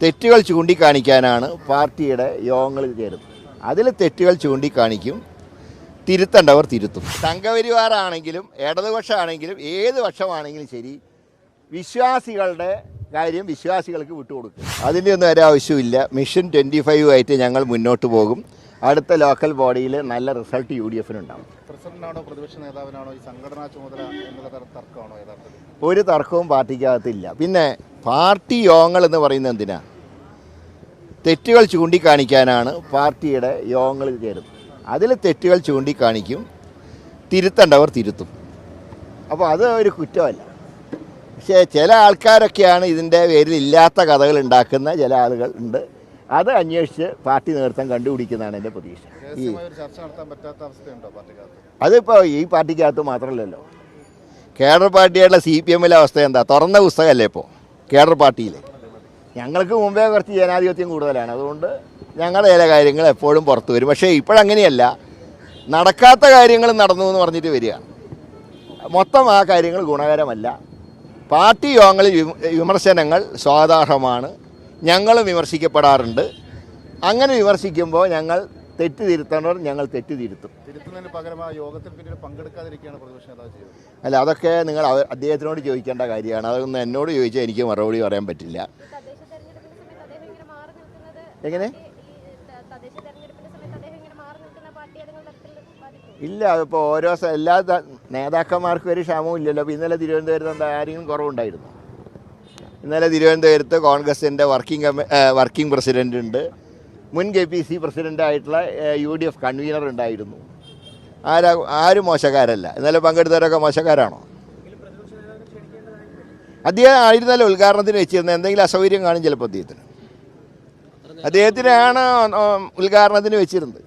തെറ്റുകൾ ചൂണ്ടിക്കാണിക്കാനാണ് പാർട്ടിയുടെ യോഗങ്ങളിൽ ചേരുന്നത് അതിൽ തെറ്റുകൾ ചൂണ്ടിക്കാണിക്കും തിരുത്തേണ്ടവർ തിരുത്തും. സംഘപരിവാറാണെങ്കിലും ഇടതുപക്ഷമാണെങ്കിലും ഏത് പക്ഷമാണെങ്കിലും ശരി വിശ്വാസികളുടെ കാര്യം വിശ്വാസികൾക്ക് വിട്ടുകൊടുക്കും അതിന്റെ ഒന്നും ഒരു ആവശ്യമില്ല മിഷൻ ട്വന്റി ഫൈവ് ആയിട്ട് ഞങ്ങൾ മുന്നോട്ട് പോകും. അടുത്ത ലോക്കൽ ബോഡിയിൽ നല്ല റിസൾട്ട് യു ഡി എഫിനുണ്ടാവും പ്രസിഡന്റാണോ പ്രതിപക്ഷ നേതാവിനാണോ ഈ സംഘടനാ ചുമതല എന്നുള്ള തർക്കമാണോ ഒരു തർക്കവും പാർട്ടിക്കകത്തില്ല. പിന്നെ പാർട്ടി യോഗങ്ങൾ എന്ന് പറയുന്നത് എന്തിനാ? തെറ്റുകൾ ചൂണ്ടിക്കാണിക്കാനാണ് പാർട്ടിയുടെ യോഗങ്ങളിൽ ചേരുന്നത് അതിൽ തെറ്റുകൾ ചൂണ്ടിക്കാണിക്കും തിരുത്തേണ്ടവർ തിരുത്തും. അപ്പോൾ അത് ഒരു കുറ്റമല്ല. പക്ഷേ ചില ആൾക്കാരൊക്കെയാണ് ഇതിന്റെ പേരിൽ ഇല്ലാത്ത കഥകൾ ഉണ്ടാക്കുന്ന ചില ആളുകൾ ഉണ്ട്. അത് അന്വേഷിച്ച് പാർട്ടി നേതൃത്വം കണ്ടുപിടിക്കുന്നതാണ് എന്റെ പ്രതീക്ഷ. ഈ അതിപ്പോൾ ഈ പാർട്ടിക്കകത്ത് മാത്രമല്ലല്ലോ. കേരള പാർട്ടിയുടെ സി പി എമ്മിലെ അവസ്ഥ എന്താ? തുറന്ന പുസ്തകമല്ലേ ഇപ്പോൾ കേഡർ പാർട്ടിയിൽ ഞങ്ങൾക്ക് മുമ്പേ കുറച്ച് ജനാധിപത്യം കൂടുതലാണ്. അതുകൊണ്ട് ഞങ്ങളുടെ ചില കാര്യങ്ങൾ എപ്പോഴും പുറത്തു വരും. പക്ഷേ ഇപ്പോഴങ്ങനെയല്ല. നടക്കാത്ത കാര്യങ്ങൾ നടന്നു എന്ന് പറഞ്ഞിട്ട് വരികയാണ് മൊത്തം ആ കാര്യങ്ങൾ ഗുണകരമല്ല. പാർട്ടി യോഗങ്ങളിൽ വിമർശനങ്ങൾ സ്വാധാർഹമാണ് ഞങ്ങളും വിമർശിക്കപ്പെടാറുണ്ട്. അങ്ങനെ വിമർശിക്കുമ്പോൾ ഞങ്ങൾ തെറ്റ് തിരുത്തണവർ ഞങ്ങൾ തെറ്റ് തിരുത്തും അല്ല അതൊക്കെ നിങ്ങൾ അദ്ദേഹത്തിനോട് ചോദിക്കേണ്ട കാര്യമാണ്. അതൊന്നും എന്നോട് ചോദിച്ചാൽ എനിക്ക് മറുപടി പറയാൻ പറ്റില്ല. തദ്ദേശ തെരഞ്ഞെടുപ്പിന്റെ സമയത്ത് അദ്ദേഹം ഇങ്ങനെ മാറി നിൽക്കുന്നത് എങ്ങനെ? ഈ ത- തെരഞ്ഞെടുപ്പിന്റെ സമയത്ത് അദ്ദേഹം ഇങ്ങനെ മാറി നിൽക്കുന്ന പാർട്ടി ഏതെങ്കിലും തരത്തിൽ ബാധിക്കും ഇല്ല അതിപ്പോൾ ഓരോ എല്ലാ നേതാക്കന്മാർക്കും ഒരു ക്ഷാമവും ഇല്ലല്ലോ. അപ്പോൾ ഇന്നലെ തിരുവനന്തപുരത്ത് എന്താ ആരെങ്കിലും കുറവുണ്ടായിരുന്നു? ഇന്നലെ തിരുവനന്തപുരത്ത് കോൺഗ്രസിന്റെ വർക്കിംഗ് കമ്മി വർക്കിംഗ് പ്രസിഡന്റ് ഉണ്ട്. മുൻ കെ പി സി പ്രസിഡന്റായിട്ടുള്ള യു ഡി എഫ് കൺവീനർ ഉണ്ടായിരുന്നു. ആരാ ആരും മോശക്കാരല്ല. ഇന്നലെ പങ്കെടുത്തവരൊക്കെ മോശക്കാരാണോ? അദ്ദേഹം ആയിരുന്നല്ലോ ഉദ്ഘാടനത്തിന് വെച്ചിരുന്നത്. എന്തെങ്കിലും അസൗകര്യം കാണും ചിലപ്പോൾ അദ്ദേഹത്തിന്. അദ്ദേഹത്തിനാണ് ഉദ്ഘാടനത്തിന് വെച്ചിരുന്നത്.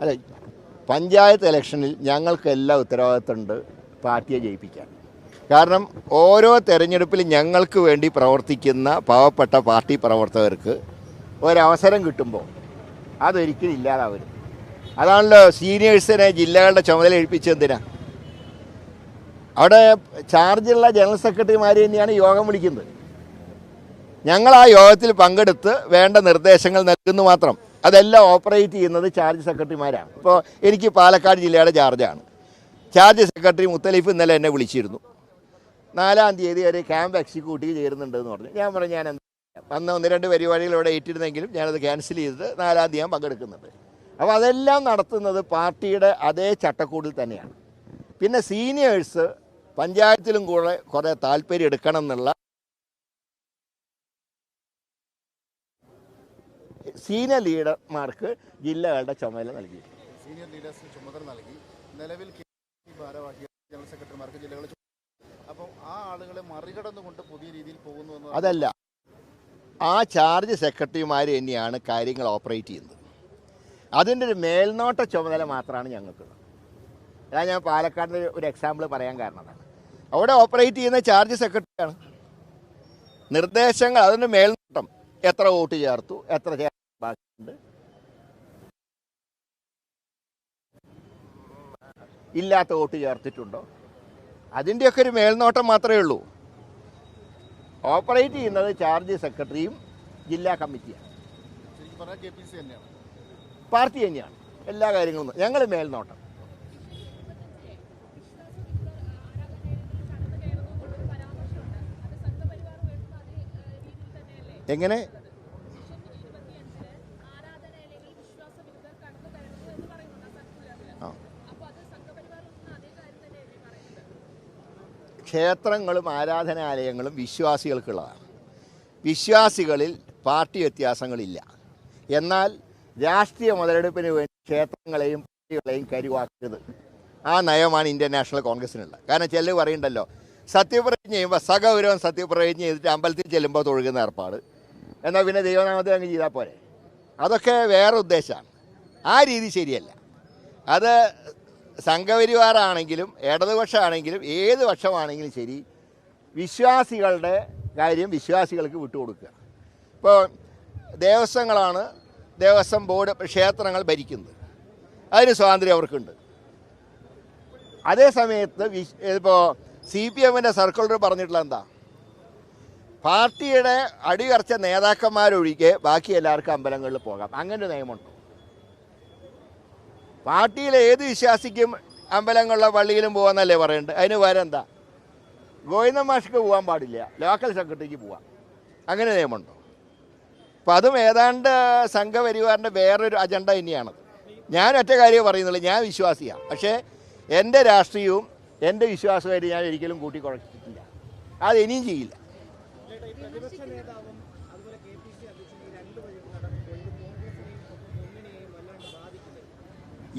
അല്ല പഞ്ചായത്ത് ഇലക്ഷനിൽ ഞങ്ങൾക്ക് എല്ലാ ഉത്തരവാദിത്തമുണ്ട് പാർട്ടിയെ ജയിപ്പിക്കാൻ. കാരണം ഓരോ തെരഞ്ഞെടുപ്പിൽ ഞങ്ങൾക്ക് വേണ്ടി പ്രവർത്തിക്കുന്ന പാവപ്പെട്ട പാർട്ടി പ്രവർത്തകർക്ക് ഒരവസരം കിട്ടുമ്പോൾ അതൊരിക്കലും ഇല്ലാതാവരും അതാണല്ലോ സീനിയേഴ്സിനെ ജില്ലകളുടെ ചുമതല ഏൽപ്പിച്ചെന്തിനാ അവിടെ ചാർജുള്ള ജനറൽ സെക്രട്ടറിമാർ തന്നെയാണ് യോഗം വിളിക്കുന്നത്. ഞങ്ങൾ ആ യോഗത്തിൽ പങ്കെടുത്ത് വേണ്ട നിർദ്ദേശങ്ങൾ നൽകുന്നു മാത്രം. അതെല്ലാം ഓപ്പറേറ്റ് ചെയ്യുന്നത് ചാർജ് സെക്രട്ടറിമാരാണ്. ഇപ്പോൾ എനിക്ക് പാലക്കാട് ജില്ലയുടെ ചാർജാണ്. ചാർജ് സെക്രട്ടറി മുത്തലീഫ് ഇന്നലെ എന്നെ വിളിച്ചിരുന്നു. നാലാം തീയതി ഒരു ക്യാമ്പ് എക്സിക്യൂട്ടീവ് ചേരുന്നുണ്ടെന്ന് പറഞ്ഞു. ഞാൻ പറഞ്ഞു ഞാൻ അന്ന് ഒന്ന് രണ്ട് പരിപാടികൾ ഇവിടെ ഏറ്റിരുന്നെങ്കിലും ഞാനത് ക്യാൻസൽ ചെയ്തിട്ട് നാലാം തീയതി ഞാൻ പങ്കെടുക്കുന്നുണ്ട്. അപ്പോൾ അതെല്ലാം നടത്തുന്നത് പാർട്ടിയുടെ അതേ ചട്ടക്കൂടിൽ തന്നെയാണ്. പിന്നെ സീനിയേഴ്സ് പഞ്ചായത്തിലും കൂടെ കുറേ താല്പര്യം എടുക്കണം എന്നുള്ള സീനിയർ ലീഡർമാർക്ക് ജില്ലകളുടെ ചുമതല നൽകി. സീനിയർ ലീഡേഴ്സിന് ചുമതല നൽകി. നിലവിൽ ജനറൽ സെക്രട്ടറിമാർക്ക് ജില്ലകൾ അപ്പം ആ ആളുകളെ മറികടന്നുകൊണ്ട് പുതിയ രീതിയിൽ പോകുന്നു അതല്ല. ആ ചാർജ് സെക്രട്ടറിമാർ തന്നെയാണ് കാര്യങ്ങൾ ഓപ്പറേറ്റ് ചെയ്യുന്നത്. അതിന്റെ ഒരു മേൽനോട്ട ചുമതല മാത്രമാണ് ഞങ്ങൾക്കുള്ളത് അതാ ഞാൻ പാലക്കാടിന്റെ ഒരു എക്സാമ്പിൾ പറയാൻ കാരണം അതാണ്. അവിടെ ഓപ്പറേറ്റ് ചെയ്യുന്ന ചാർജ് സെക്രട്ടറിയാണ്. നിർദ്ദേശങ്ങൾ അതിന്റെ മേൽനോട്ടം എത്ര വോട്ട് ചേർത്തു എത്ര ബാക്കിയുണ്ട്. ഇല്ലാത്ത വോട്ട് ചേർത്തിട്ടുണ്ടോ? അതിന്റെയൊക്കെ ഒരു മേൽനോട്ടം മാത്രമേ ഉള്ളൂ. ഓപ്പറേറ്റ് ചെയ്യുന്നത് ചാർജ് സെക്രട്ടറിയും ജില്ലാ കമ്മിറ്റിയാണ്. പാർട്ടി തന്നെയാണ്. എല്ലാ കാര്യങ്ങളും ഞങ്ങൾ മേൽനോട്ടം. എങ്ങനെ? ക്ഷേത്രങ്ങളും ആരാധനാലയങ്ങളും വിശ്വാസികൾക്കുള്ളതാണ്. വിശ്വാസികളിൽ പാർട്ടി വ്യത്യാസങ്ങളില്ല. എന്നാൽ രാഷ്ട്രീയ മുതലെടുപ്പിന് വേണ്ടി ക്ഷേത്രങ്ങളെയും പാർട്ടികളെയും കരുവാക്കരുത്. ആ നയമാണ് ഇന്ത്യൻ നാഷണൽ കോൺഗ്രസിനുള്ളത് കാരണം ചെല്ലു പറയണ്ടല്ലോ സത്യപ്രതിജ്ഞ ചെയ്യുമ്പോൾ സഗൗരവം സത്യപ്രതിജ്ഞ ചെയ്തിട്ട് അമ്പലത്തിൽ ചെല്ലുമ്പോൾ തൊഴുകുന്ന ഏർപ്പാട്. എന്നാൽ പിന്നെ ദൈവനാമത്തെ അങ്ങ് ചെയ്താൽ പോരെ. അതൊക്കെ വേറെ ഉദ്ദേശമാണ്. ആ രീതി ശരിയല്ല. അത് സംഘപരിവാറാണെങ്കിലും ഇടതുപക്ഷമാണെങ്കിലും ഏത് പക്ഷമാണെങ്കിലും ശരി വിശ്വാസികളുടെ കാര്യം വിശ്വാസികൾക്ക് വിട്ടുകൊടുക്കുക. ഇപ്പോൾ ദേവസ്വങ്ങളാണ് ദേവസ്വം ബോർഡ് ക്ഷേത്രങ്ങൾ ഭരിക്കുന്നത്. അതിന് സ്വാതന്ത്ര്യം അവർക്കുണ്ട്. അതേ സമയത്ത് ഇപ്പോൾ സി പി എമ്മിന്റെ സർക്കുലർ പറഞ്ഞിട്ടുള്ള എന്താ? പാർട്ടിയുടെ അടികർച്ച നേതാക്കന്മാരൊഴികെ ബാക്കി എല്ലാവർക്കും അമ്പലങ്ങളിൽ പോകാം. അങ്ങനെ ഒരു നിയമമുണ്ടോ? പാർട്ടിയിലെ ഏത് വിശ്വാസിക്കും അമ്പലങ്ങളിലോ പള്ളിയിലും പോകാന്നല്ലേ പറയുന്നത് അതിന് വരെന്താ ഗോവിന്ദ മാഷ്ക്ക് പോകാൻ പാടില്ല. ലോക്കൽ സെക്രട്ടറിക്ക് പോവാം. അങ്ങനെ നിയമമുണ്ടോ? അപ്പം അതും ഏതാണ്ട് സംഘപരിവാറിന്റെ വേറൊരു അജണ്ട തന്നെയാണത്. ഞാൻ ഒറ്റ കാര്യം പറയുന്നുള്ളൂ. ഞാൻ വിശ്വാസിയാണ് പക്ഷേ എന്റെ രാഷ്ട്രീയവും എന്റെ വിശ്വാസമായിട്ട് ഞാൻ ഒരിക്കലും കൂട്ടിക്കുഴച്ചിട്ടില്ല. അത് ചെയ്യില്ല പ്രതിപക്ഷ നേതാവും അതുപോലെ കെ പി സി അധ്യക്ഷൻ ഈ രണ്ട് വഴി നടക്കുമ്പോൾ ഇത് കോൺഗ്രസിനെയും ഒപ്പം മുന്നണിയെയും വല്ലാണ്ട് ബാധിക്കുന്നത്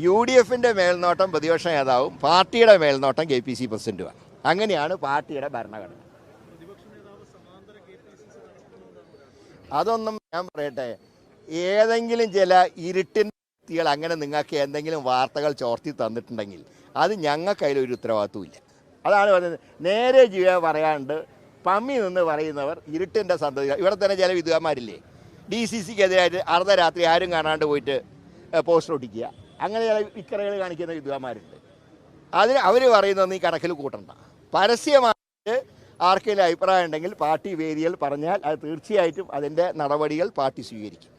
യു ഡി എഫിന്റെ മേൽനോട്ടം പ്രതിപക്ഷ നേതാവും പാർട്ടിയുടെ മേൽനോട്ടം കെ പി സി പ്രസിഡന്റുമാണ്. അങ്ങനെയാണ് പാർട്ടിയുടെ ഭരണഘടന. അതൊന്നും ഞാൻ പറയട്ടെ ഏതെങ്കിലും ചില ഇരുട്ടിൻ വ്യക്തികൾ അങ്ങനെ നിങ്ങൾക്ക് എന്തെങ്കിലും വാർത്തകൾ ചോർത്തി തന്നിട്ടുണ്ടെങ്കിൽ അത് ഞങ്ങൾക്ക് അതിലൊരു ഉത്തരവാദിത്വം ഇല്ല. അതാണ് പറയുന്നത് നേരെ ജീവ പറയാണ്ട് പമ്മി നിന്ന് പറയുന്നവർ ഇരുട്ടിന്റെ സന്തതി ഇവിടെ തന്നെ ചില വിദ്വാന്മാരില്ലേ ഡി സി സിക്കെതിരായിട്ട് അർദ്ധരാത്രി ആരും കാണാണ്ട് പോയിട്ട് പോസ്റ്റർ ഒട്ടിക്കുക. അങ്ങനെ വിക്രകൾ കാണിക്കുന്ന വിദ്വാന്മാരുണ്ട്. അതിന് അവർ പറയുന്നത് നീ കണക്കിൽ കൂട്ടണ്ട. പരസ്യമായിട്ട് ആർക്കെങ്കിലും അഭിപ്രായം ഉണ്ടെങ്കിൽ പാർട്ടി വേദികൾ പറഞ്ഞാൽ അത് തീർച്ചയായിട്ടും അതിന്റെ നടപടികൾ പാർട്ടി സ്വീകരിക്കും.